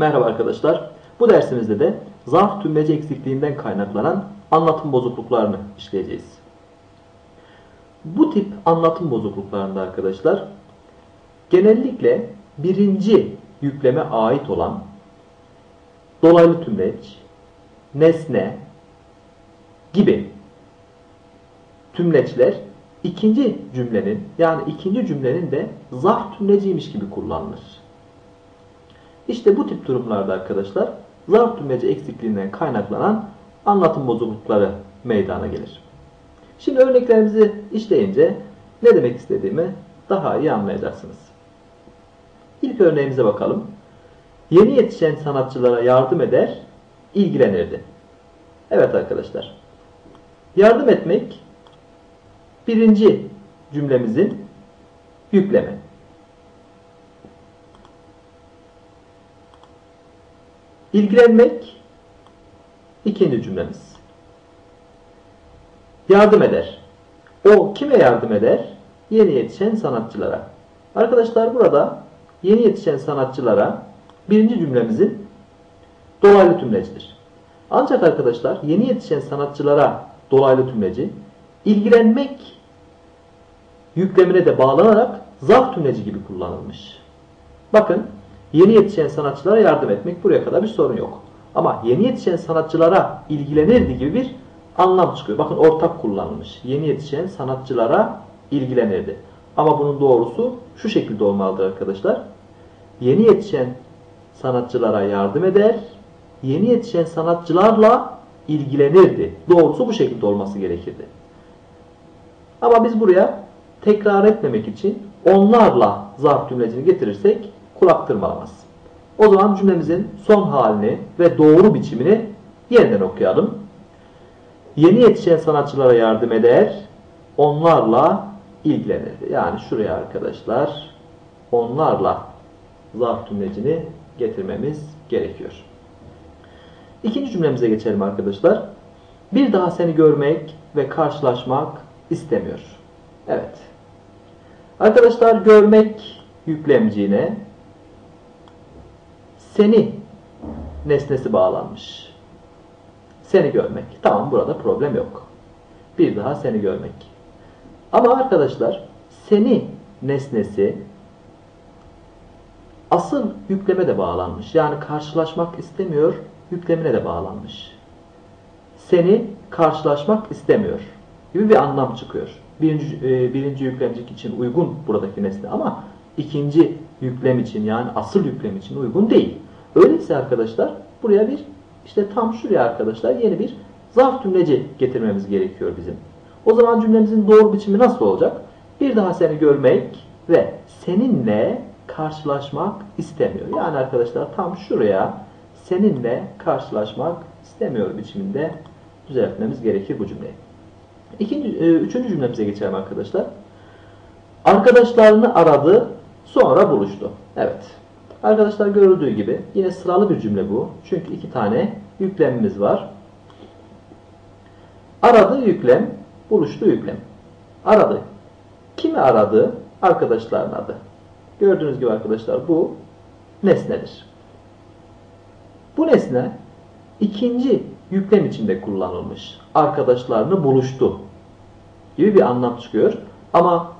Merhaba arkadaşlar. Bu dersimizde de zarf tümleci eksikliğinden kaynaklanan anlatım bozukluklarını işleyeceğiz. Bu tip anlatım bozukluklarında arkadaşlar genellikle birinci yükleme ait olan dolaylı tümleç, nesne gibi tümleçler ikinci cümlenin yani ikinci cümlenin de zarf tümleciymiş gibi kullanılır. İşte bu tip durumlarda arkadaşlar zarf tümleci eksikliğinden kaynaklanan anlatım bozuklukları meydana gelir. Şimdi örneklerimizi işleyince ne demek istediğimi daha iyi anlayacaksınız. İlk örneğimize bakalım. Yeni yetişen sanatçılara yardım eder, ilgilenirdi. Evet arkadaşlar. Yardım etmek birinci cümlemizin yükleme. İlgilenmek ikinci cümlemiz. Yardım eder. O kime yardım eder? Yeni yetişen sanatçılara. Arkadaşlar burada yeni yetişen sanatçılara birinci cümlemizin dolaylı tümlecidir. Ancak arkadaşlar yeni yetişen sanatçılara dolaylı tümleci ilgilenmek yüklemine de bağlanarak zarf tümleci gibi kullanılmış. Bakın yeni yetişen sanatçılara yardım etmek buraya kadar bir sorun yok. Ama yeni yetişen sanatçılara ilgilenirdi gibi bir anlam çıkıyor. Bakın ortak kullanılmış. Yeni yetişen sanatçılara ilgilenirdi. Ama bunun doğrusu şu şekilde olmalıdır arkadaşlar. Yeni yetişen sanatçılara yardım eder, yeni yetişen sanatçılarla ilgilenirdi. Doğrusu bu şekilde olması gerekirdi. Ama biz buraya tekrar etmemek için onlarla zarf cümlecini getirirsek kulak tırmalamaz. O zaman cümlemizin son halini ve doğru biçimini yeniden okuyalım. Yeni yetişen sanatçılara yardım eder, onlarla ilgilenirdi. Yani şuraya arkadaşlar onlarla zarf cümlecini getirmemiz gerekiyor. İkinci cümlemize geçelim arkadaşlar. Bir daha seni görmek ve karşılaşmak istemiyor. Evet. Arkadaşlar görmek yüklemciğine seni nesnesi bağlanmış. Seni görmek. Tamam burada problem yok. Bir daha seni görmek. Ama arkadaşlar seni nesnesi asıl yükleme de bağlanmış. Yani karşılaşmak istemiyor, yüklemine de bağlanmış. Seni karşılaşmak istemiyor gibi bir anlam çıkıyor. Birinci, e, birinci yüklemcik için uygun buradaki nesne ama ikinci yüklem için yani asıl yüklem için uygun değil. Öyleyse arkadaşlar buraya bir işte tam şuraya arkadaşlar yeni bir zarf cümleci getirmemiz gerekiyor bizim. O zaman cümlemizin doğru biçimi nasıl olacak? Bir daha seni görmek ve seninle karşılaşmak istemiyor. Yani arkadaşlar tam şuraya seninle karşılaşmak istemiyor biçiminde düzeltmemiz gerekir bu cümleyi. İkinci, e, üçüncü cümlemize geçelim arkadaşlar. Arkadaşlarını aradı, sonra buluştu. Evet. Arkadaşlar görüldüğü gibi yine sıralı bir cümle bu. Çünkü iki tane yüklemimiz var. Aradı yüklem, buluştu yüklem. Aradı. Kimi aradı? Arkadaşlarını adı. Gördüğünüz gibi arkadaşlar bu nesnedir. Bu nesne ikinci yüklem içinde kullanılmış. Arkadaşlarını buluştu gibi bir anlam çıkıyor. Ama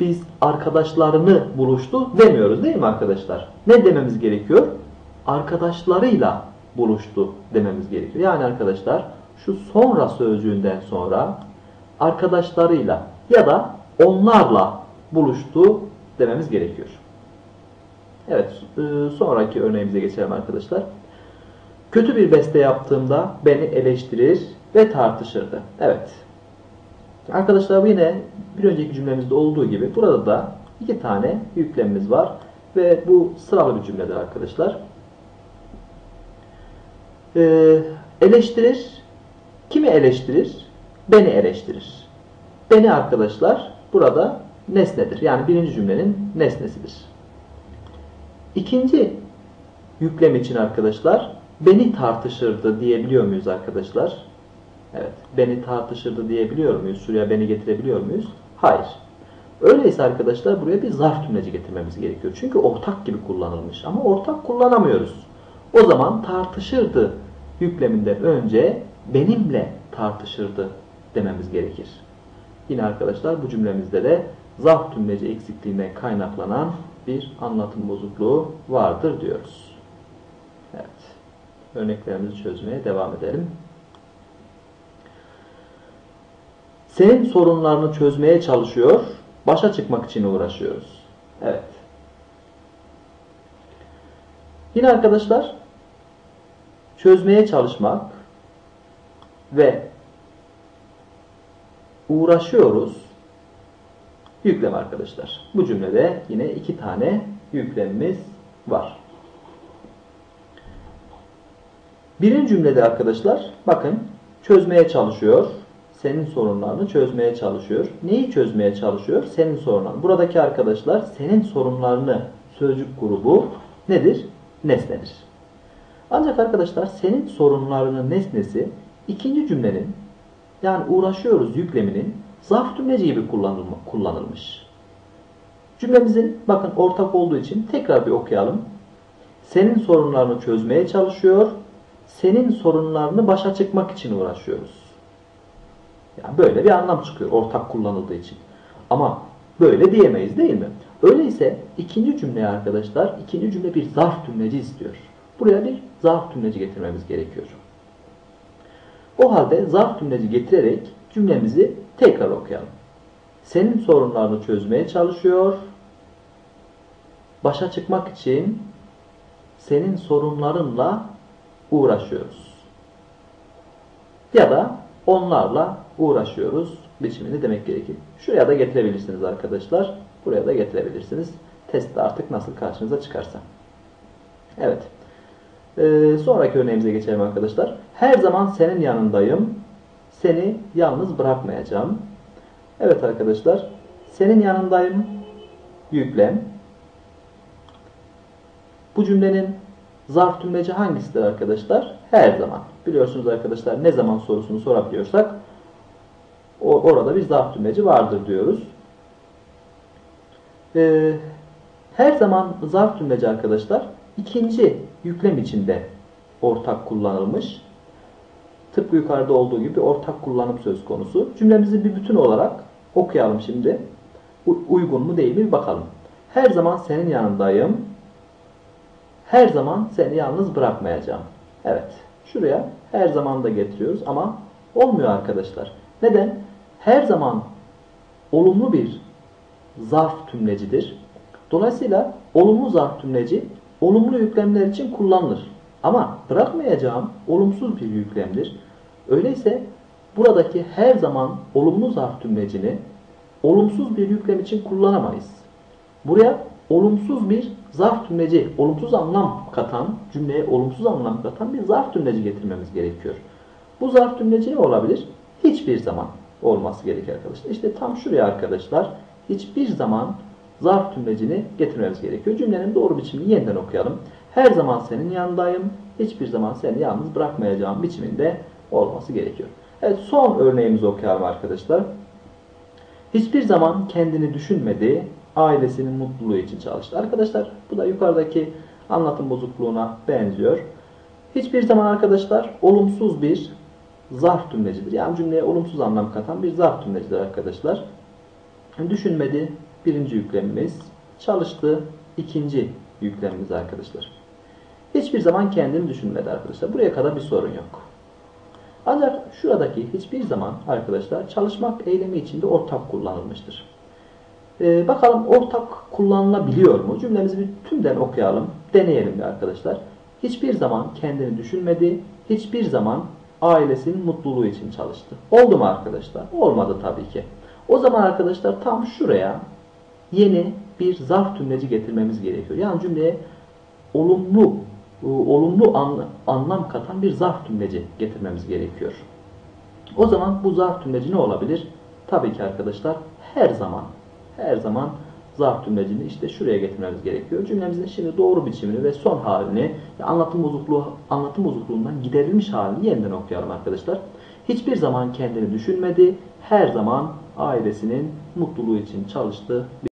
biz arkadaşlarını buluştu demiyoruz değil mi arkadaşlar? Ne dememiz gerekiyor? Arkadaşlarıyla buluştu dememiz gerekiyor. Yani arkadaşlar şu sonra sözcüğünden sonra arkadaşlarıyla ya da onlarla buluştu dememiz gerekiyor. Evet, e, sonraki örneğimize geçelim arkadaşlar. Kötü bir beste yaptığımda beni eleştirir ve tartışırdı. Evet. Arkadaşlar bu yine bir önceki cümlemizde olduğu gibi burada da iki tane yüklemimiz var. Ve bu sıralı bir cümledir arkadaşlar. Ee, eleştirir. Kimi eleştirir? Beni eleştirir. Beni arkadaşlar burada nesnedir. Yani birinci cümlenin nesnesidir. İkinci yüklem için arkadaşlar beni tartışırdı diyebiliyor muyuz arkadaşlar? Evet. Beni tartışırdı diyebiliyor muyuz? Şuraya beni getirebiliyor muyuz? Hayır. Öyleyse arkadaşlar buraya bir zarf tümleci getirmemiz gerekiyor. Çünkü ortak gibi kullanılmış. Ama ortak kullanamıyoruz. O zaman tartışırdı yükleminden önce benimle tartışırdı dememiz gerekir. Yine arkadaşlar bu cümlemizde de zarf tümleci eksikliğinden kaynaklanan bir anlatım bozukluğu vardır diyoruz. Evet. Örneklerimizi çözmeye devam edelim. Senin sorunlarını çözmeye çalışıyor, başa çıkmak için uğraşıyoruz. Evet. Yine arkadaşlar çözmeye çalışmak ve uğraşıyoruz yüklem arkadaşlar. Bu cümlede yine iki tane yüklemimiz var. Birinci cümlede arkadaşlar bakın çözmeye çalışıyor. Senin sorunlarını çözmeye çalışıyor. Neyi çözmeye çalışıyor? Senin sorunlarını. Buradaki arkadaşlar senin sorunlarını sözcük grubu nedir? Nesnedir. Ancak arkadaşlar senin sorunlarının nesnesi ikinci cümlenin yani uğraşıyoruz yükleminin zarf cümleci gibi kullanılmış. Cümlemizin bakın ortak olduğu için tekrar bir okuyalım. Senin sorunlarını çözmeye çalışıyor. Senin sorunlarını başa çıkmak için uğraşıyoruz. Yani böyle bir anlam çıkıyor ortak kullanıldığı için. Ama böyle diyemeyiz değil mi? Öyleyse ikinci cümle arkadaşlar, ikinci cümle bir zarf cümleci istiyor. Buraya bir zarf cümleci getirmemiz gerekiyor. O halde zarf cümleci getirerek cümlemizi tekrar okuyalım. Senin sorunlarını çözmeye çalışıyor. Başa çıkmak için senin sorunlarınla uğraşıyoruz. Ya da onlarla uğraşıyoruz biçimini demek gerekir. Şuraya da getirebilirsiniz arkadaşlar. Buraya da getirebilirsiniz. Testte artık nasıl karşınıza çıkarsa. Evet. Ee, sonraki örneğimize geçelim arkadaşlar. Her zaman senin yanındayım. Seni yalnız bırakmayacağım. Evet arkadaşlar. Senin yanındayım. Yüklem. Bu cümlenin zarf tümleci hangisidir arkadaşlar? Her zaman. Biliyorsunuz arkadaşlar ne zaman sorusunu sorabiliyorsak orada bir zarf tümleci vardır diyoruz. Ee, her zaman zarf tümleci arkadaşlar ikinci yüklem içinde ortak kullanılmış. Tıpkı yukarıda olduğu gibi ortak kullanım söz konusu. Cümlemizi bir bütün olarak okuyalım şimdi. Uygun mu değil mi bir bakalım. Her zaman senin yanındayım. Her zaman seni yalnız bırakmayacağım. Evet. Şuraya her zaman da getiriyoruz ama olmuyor arkadaşlar. Neden? Her zaman olumlu bir zarf tümlecidir. Dolayısıyla olumlu zarf tümleci olumlu yüklemler için kullanılır. Ama bırakmayacağım olumsuz bir yüklemdir. Öyleyse buradaki her zaman olumlu zarf tümlecini olumsuz bir yüklem için kullanamayız. Buraya olumsuz bir zarf tümleci, olumsuz anlam katan, cümleye olumsuz anlam katan bir zarf tümleci getirmemiz gerekiyor. Bu zarf tümleci ne olabilir? Hiçbir zaman olması gerekiyor arkadaşlar. İşte tam şuraya arkadaşlar hiçbir zaman zarf tümlecini getirmemiz gerekiyor. Cümlenin doğru biçimini yeniden okuyalım. Her zaman senin yanındayım. Hiçbir zaman seni yalnız bırakmayacağım biçiminde olması gerekiyor. Evet son örneğimizi okuyalım arkadaşlar. Hiçbir zaman kendini düşünmedi, ailesinin mutluluğu için çalıştı. Arkadaşlar bu da yukarıdaki anlatım bozukluğuna benziyor. Hiçbir zaman arkadaşlar olumsuz bir zarf cümlecidir. Yani cümleye olumsuz anlam katan bir zarf cümlecidir arkadaşlar. Düşünmedi birinci yüklemimiz. Çalıştı ikinci yüklemimiz arkadaşlar. Hiçbir zaman kendini düşünmedi arkadaşlar. Buraya kadar bir sorun yok. Ancak şuradaki hiçbir zaman arkadaşlar çalışmak eylemi içinde ortak kullanılmıştır. Ee, bakalım ortak kullanılabiliyor mu? Cümlemizi bir tümden okuyalım. Deneyelim de arkadaşlar. Hiçbir zaman kendini düşünmedi. Hiçbir zaman ailesinin mutluluğu için çalıştı. Oldu mu arkadaşlar? Olmadı tabii ki. O zaman arkadaşlar tam şuraya yeni bir zarf tümleci getirmemiz gerekiyor. Yani cümleye olumlu e, olumlu anlam katan bir zarf tümleci getirmemiz gerekiyor. O zaman bu zarf tümleci ne olabilir? Tabii ki arkadaşlar her zaman her zaman zarf tümlecini işte şuraya getirmemiz gerekiyor. Cümlemizin şimdi doğru biçimini ve son halini anlatım bozukluğu anlatım bozukluğundan giderilmiş halini yeniden okuyalım arkadaşlar. Hiçbir zaman kendini düşünmedi. Her zaman ailesinin mutluluğu için çalıştı.